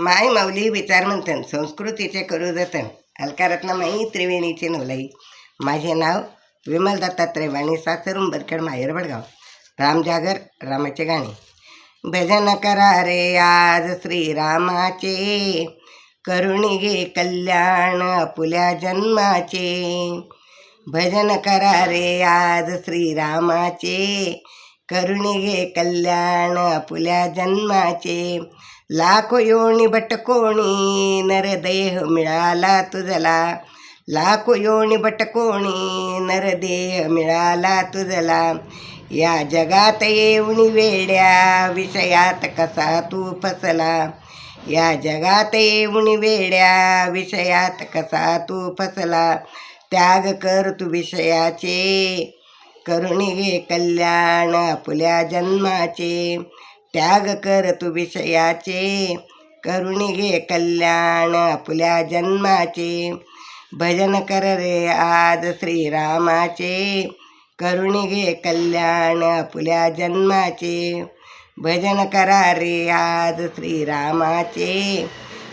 माय माऊली विचार मंथन संस्कृतीचे करू जतन. अलकारत्न माई त्रिवेणीचे नवलाई. माझे नाव विमल दत्तात्रय वाणी सासरुम उंबरखेड माहेर बडगाव. रामजागर रामाचे गाणे. भजन करा रे आज श्रीरामाचे. करुणी गे कल्याण आपुल्या जन्माचे. भजन करा रे आज श्रीरामाचे. करुणी गे कल्याण आपुल्या जन्माचे. लाखो योनी बटकोणी नरदेह मिळाला तुझला. लाखो योनी बटकोणी नरदेह मिळाला तुझला. या जगात येऊन वेड्या विषयात कसा तू फसला? या जगात येऊन वेड्या विषयात कसा तू फसला? त्याग कर तू विषयाचे करुणी घे कल्याण आपल्या जन्माचे. त्याग कर तू विषयाचे. करुणी घे कल्याण आपल्या जन्माचे. भजन कर रे आज श्रीरामाचे. करुणी घे कल्याण आपल्या जन्माचे. भजन करा रे आज श्रीरामाचे.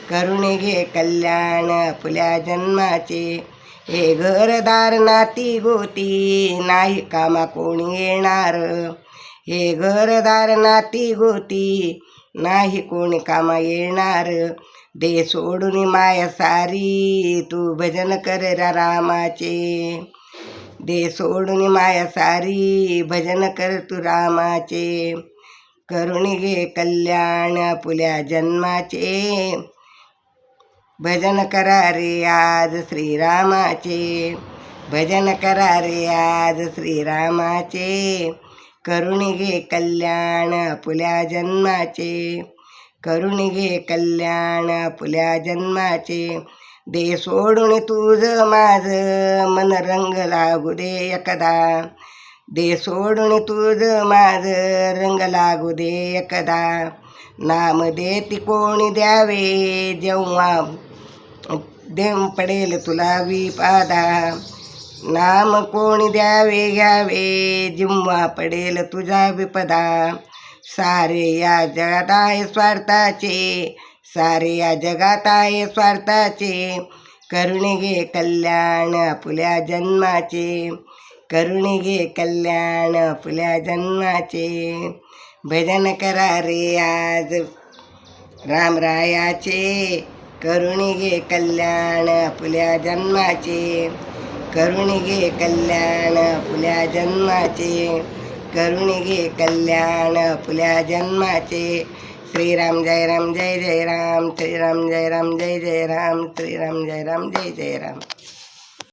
करुणी घे कल्याण आपल्या जन्माचे. हे घरदार नाती गोती नाही कामा कोणी येणार. हे घरदार नाती गोती. नाही कोणी कामा येणार. दे सोडून माया सारी. तू भजन कर रामाचे. दे सोडून माया सारी. भजन कर तू रामाचे. करुणी घे कल्याण पुल्या जन्माचे. भजन करा रे आज श्रीरामाचे. भजन करा रे आज श्रीरामाचे. करुणी घे कल्याण पुल्या जन्माचे. करुणी घे कल्याण पुल्या जन्माचे. दे सोडून तुझं माझं मन रंग लागू दे एकदा. दे सोडून तुझं माझं रंग लागू दे एकदा. नाम देती कोणी द्यावे जेव्हा देव पडेल तुला विपादा. नाम कोणी द्यावे घ्यावे? जिम्मा पडेल तुझा विपदा सारे या जगात आहे स्वार्थाचे. सारे या जगात आहे स्वार्थाचे. करुणे घे कल्याण फुल्या जन्माचे. करुणे घे कल्याण फुल्या जन्माचे. भजन करा रे आज रामरायाचे करुणी घे कल्याण फुल्या जन्माचे. करुणी घे कल्याण फुल्या जन्माचे करुणी घे कल्याण फुल्या जन्माचे श्रीराम जय राम जय जय राम श्रीराम जय राम जय जय राम श्रीराम जय राम जय जय राम